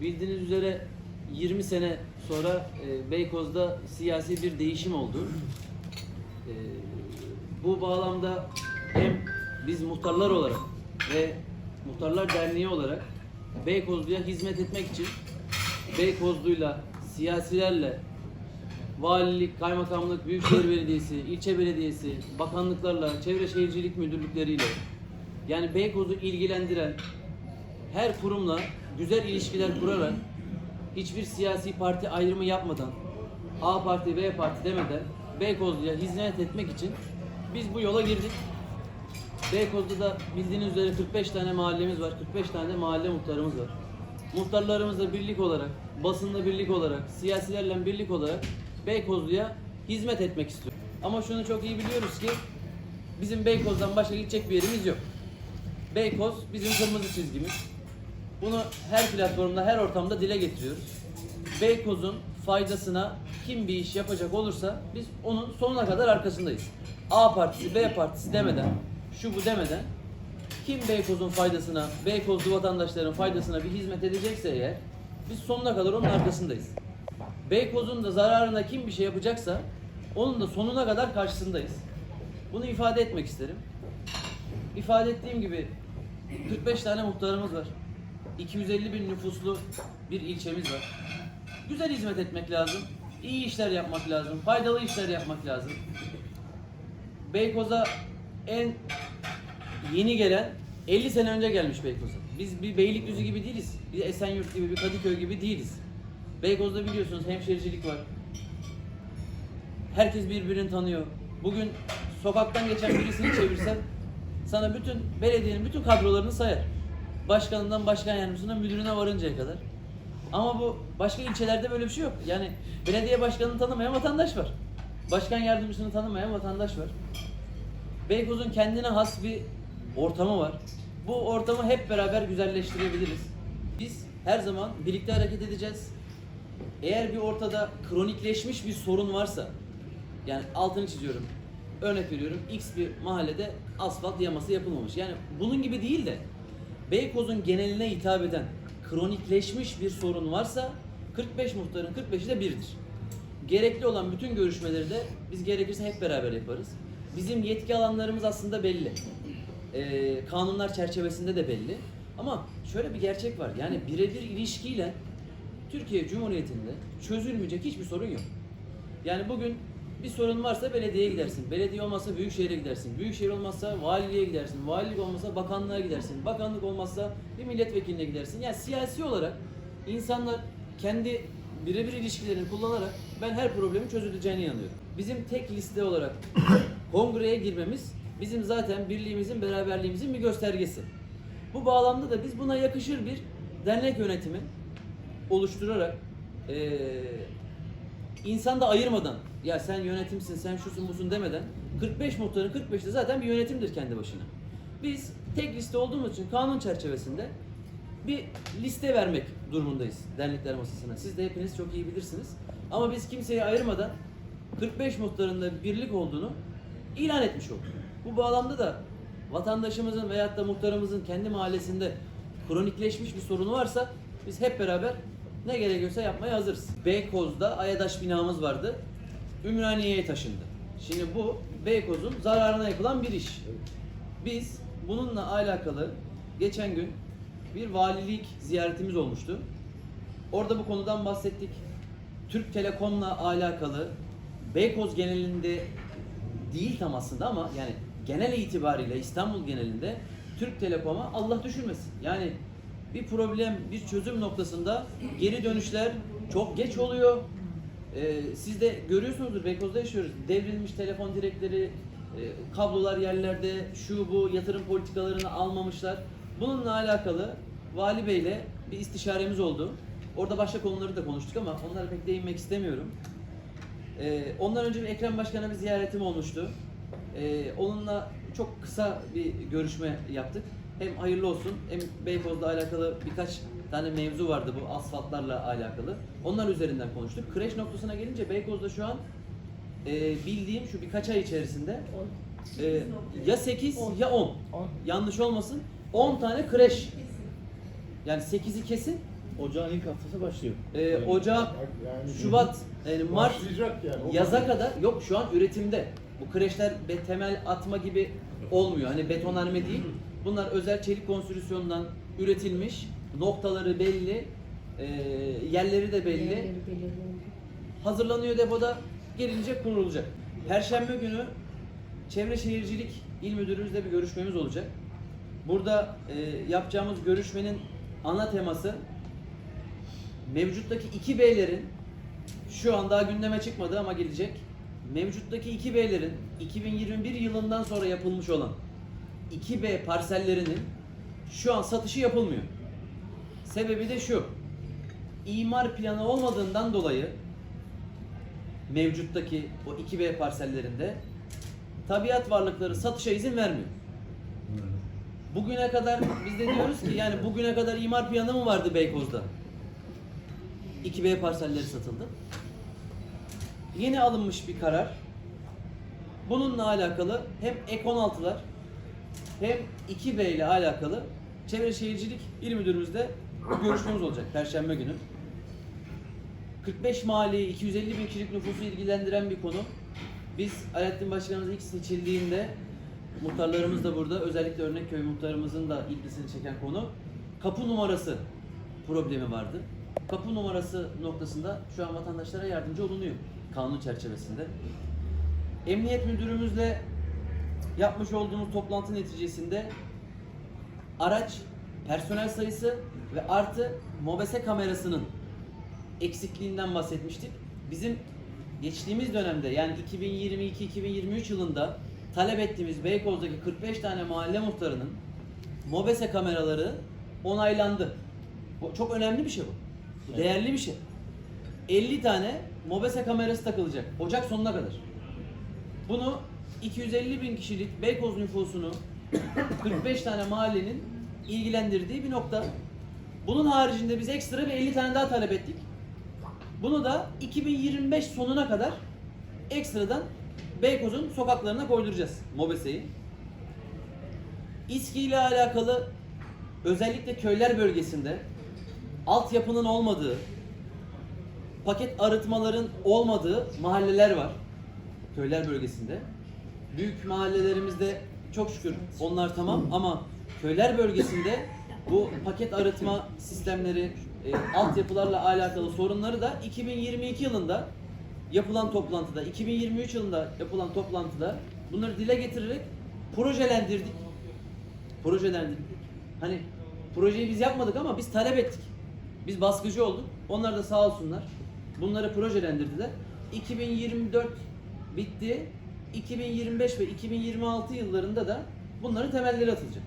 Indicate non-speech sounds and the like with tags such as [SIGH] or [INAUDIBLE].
Bildiğiniz üzere 20 sene sonra e, Beykoz'da siyasi bir değişim oldu. E, bu bağlamda hem biz muhtarlar olarak ve Muhtarlar Derneği olarak Beykozlu'ya hizmet etmek için Beykozlu'yla, siyasilerle, valilik, kaymakamlık, büyükşehir belediyesi, ilçe belediyesi, bakanlıklarla, çevre şehircilik müdürlükleriyle yani Beykoz'u ilgilendiren her kurumla güzel ilişkiler kurarak hiçbir siyasi parti ayrımı yapmadan A parti, B parti demeden Beykozlu'ya hizmet etmek için biz bu yola girdik. Beykoz'da da bildiğiniz üzere 45 tane mahallemiz var. 45 tane mahalle muhtarımız var. Muhtarlarımızla birlik olarak, basınla birlik olarak, siyasilerle birlik olarak Beykozlu'ya hizmet etmek istiyor. Ama şunu çok iyi biliyoruz ki bizim Beykoz'dan başka gidecek bir yerimiz yok. Beykoz bizim kırmızı çizgimiz. Bunu her platformda, her ortamda dile getiriyoruz. Beykoz'un faydasına kim bir iş yapacak olursa biz onun sonuna kadar arkasındayız. A partisi, B partisi demeden, şu bu demeden kim Beykoz'un faydasına, Beykozlu vatandaşların faydasına bir hizmet edecekse eğer biz sonuna kadar onun arkasındayız. Beykoz'un da zararına kim bir şey yapacaksa onun da sonuna kadar karşısındayız. Bunu ifade etmek isterim. İfade ettiğim gibi 45 tane muhtarımız var. 250 bin nüfuslu bir ilçemiz var. Güzel hizmet etmek lazım. iyi işler yapmak lazım. Faydalı işler yapmak lazım. Beykoz'a en yeni gelen 50 sene önce gelmiş Beykoz'a. Biz bir Beylikdüzü gibi değiliz. Bir Esenyurt gibi, bir Kadıköy gibi değiliz. Beykoz'da biliyorsunuz hemşericilik var. Herkes birbirini tanıyor. Bugün sokaktan geçen birisini çevirsen sana bütün belediyenin bütün kadrolarını sayar. Başkanından başkan yardımcısına müdürüne varıncaya kadar. Ama bu başka ilçelerde böyle bir şey yok. Yani belediye başkanını tanımayan vatandaş var. Başkan yardımcısını tanımayan vatandaş var. Beykoz'un kendine has bir ortamı var. Bu ortamı hep beraber güzelleştirebiliriz. Biz her zaman birlikte hareket edeceğiz. Eğer bir ortada kronikleşmiş bir sorun varsa, yani altını çiziyorum, örnek veriyorum, X bir mahallede asfalt yaması yapılmamış. Yani bunun gibi değil de Beykoz'un geneline hitap eden kronikleşmiş bir sorun varsa 45 muhtarın 45'i de birdir. Gerekli olan bütün görüşmeleri de biz gerekirse hep beraber yaparız. Bizim yetki alanlarımız aslında belli. Ee, kanunlar çerçevesinde de belli. Ama şöyle bir gerçek var. Yani birebir ilişkiyle Türkiye Cumhuriyeti'nde çözülmeyecek hiçbir sorun yok. Yani bugün bir sorun varsa belediyeye gidersin. Belediye olmazsa büyükşehire gidersin. Büyükşehir olmazsa valiliğe gidersin. Valilik olmazsa bakanlığa gidersin. Bakanlık olmazsa bir milletvekiline gidersin. Yani siyasi olarak insanlar kendi birebir ilişkilerini kullanarak ben her problemin çözüleceğine inanıyorum. Bizim tek liste olarak [COUGHS] kongreye girmemiz bizim zaten birliğimizin, beraberliğimizin bir göstergesi. Bu bağlamda da biz buna yakışır bir dernek yönetimi oluşturarak eee insan da ayırmadan ya sen yönetimsin, sen şusun busun demeden 45 muhtarın 45'i de zaten bir yönetimdir kendi başına. Biz tek liste olduğumuz için kanun çerçevesinde bir liste vermek durumundayız dernekler masasına. Siz de hepiniz çok iyi bilirsiniz. Ama biz kimseyi ayırmadan 45 muhtarın da birlik olduğunu ilan etmiş olduk. Bu bağlamda da vatandaşımızın veyahut da muhtarımızın kendi mahallesinde kronikleşmiş bir sorunu varsa biz hep beraber ne gerekiyorsa yapmaya hazırız. Beykoz'da Ayadaş binamız vardı. Ümraniye'ye taşındı. Şimdi bu Beykoz'un zararına yapılan bir iş. Biz bununla alakalı geçen gün bir valilik ziyaretimiz olmuştu. Orada bu konudan bahsettik. Türk Telekom'la alakalı Beykoz genelinde değil tam aslında ama yani genel itibariyle İstanbul genelinde Türk Telekom'a Allah düşürmesin. Yani bir problem, bir çözüm noktasında geri dönüşler çok geç oluyor. Ee, siz de görüyorsunuzdur Beykoz'da yaşıyoruz. Devrilmiş telefon direkleri, e, kablolar yerlerde, şu bu yatırım politikalarını almamışlar. Bununla alakalı Vali Bey'le bir istişaremiz oldu. Orada başka konuları da konuştuk ama onlara pek değinmek istemiyorum. Ee, ondan önce bir Ekrem Başkan'a bir ziyaretim olmuştu. Ee, onunla çok kısa bir görüşme yaptık. Hem hayırlı olsun hem Beykoz'la alakalı birkaç tane mevzu vardı bu asfaltlarla alakalı. Onlar üzerinden konuştuk. Kreş noktasına gelince Beykoz'da şu an e, bildiğim şu birkaç ay içerisinde e, ya 8 ya 10. Yanlış olmasın 10 tane kreş. Yani 8'i kesin Ocağın ilk haftası başlıyor. Ee, Ocak, Yani- Şubat, yani Mart Başlayacak yani. O yaza kadar. kadar yok şu an üretimde. Bu kreşler be, temel atma gibi olmuyor. Hani betonarme değil. Bunlar özel çelik konstrüksiyondan üretilmiş. Noktaları belli. e, yerleri de belli. Hazırlanıyor depoda. Gelince kurulacak. Perşembe günü Çevre Şehircilik İl Müdürümüzle bir görüşmemiz olacak. Burada e, yapacağımız görüşmenin ana teması mevcuttaki iki beylerin şu an daha gündeme çıkmadı ama gelecek. Mevcuttaki 2B'lerin 2021 yılından sonra yapılmış olan 2B parsellerinin şu an satışı yapılmıyor. Sebebi de şu. İmar planı olmadığından dolayı mevcuttaki o 2B parsellerinde tabiat varlıkları satışa izin vermiyor. Bugüne kadar biz de diyoruz ki yani bugüne kadar imar planı mı vardı Beykoz'da? 2B parselleri satıldı. Yeni alınmış bir karar. Bununla alakalı hem ek 16'lar hem 2B ile alakalı Çevre Şehircilik İl Müdürümüzle görüşmemiz olacak Perşembe günü. 45 mahalleyi 250 bin kişilik nüfusu ilgilendiren bir konu. Biz Alaaddin Başkanımız ilk seçildiğinde muhtarlarımız da burada özellikle Örnekköy muhtarımızın da ilgisini çeken konu kapı numarası problemi vardı. Kapı numarası noktasında şu an vatandaşlara yardımcı olunuyor kanun çerçevesinde. Emniyet müdürümüzle yapmış olduğumuz toplantı neticesinde araç, personel sayısı ve artı mobese kamerasının eksikliğinden bahsetmiştik. Bizim geçtiğimiz dönemde yani 2022-2023 yılında talep ettiğimiz Beykoz'daki 45 tane mahalle muhtarının mobese kameraları onaylandı. Bu çok önemli bir şey bu. Bu Değerli bir şey. 50 tane mobese kamerası takılacak Ocak sonuna kadar. Bunu 250 bin kişilik Beykoz nüfusunu 45 tane mahallenin ilgilendirdiği bir nokta. Bunun haricinde biz ekstra bir 50 tane daha talep ettik. Bunu da 2025 sonuna kadar ekstradan Beykoz'un sokaklarına koyduracağız Mobese'yi. İSKİ ile alakalı özellikle köyler bölgesinde altyapının olmadığı, paket arıtmaların olmadığı mahalleler var. Köyler bölgesinde. Büyük mahallelerimizde çok şükür onlar tamam ama köyler bölgesinde bu paket arıtma sistemleri, e, altyapılarla alakalı sorunları da 2022 yılında yapılan toplantıda, 2023 yılında yapılan toplantıda bunları dile getirerek projelendirdik. Projelendirdik. Hani projeyi biz yapmadık ama biz talep ettik. Biz baskıcı olduk. Onlar da sağ olsunlar. Bunları projelendirdiler. 2024 bitti. 2025 ve 2026 yıllarında da bunların temelleri atılacak.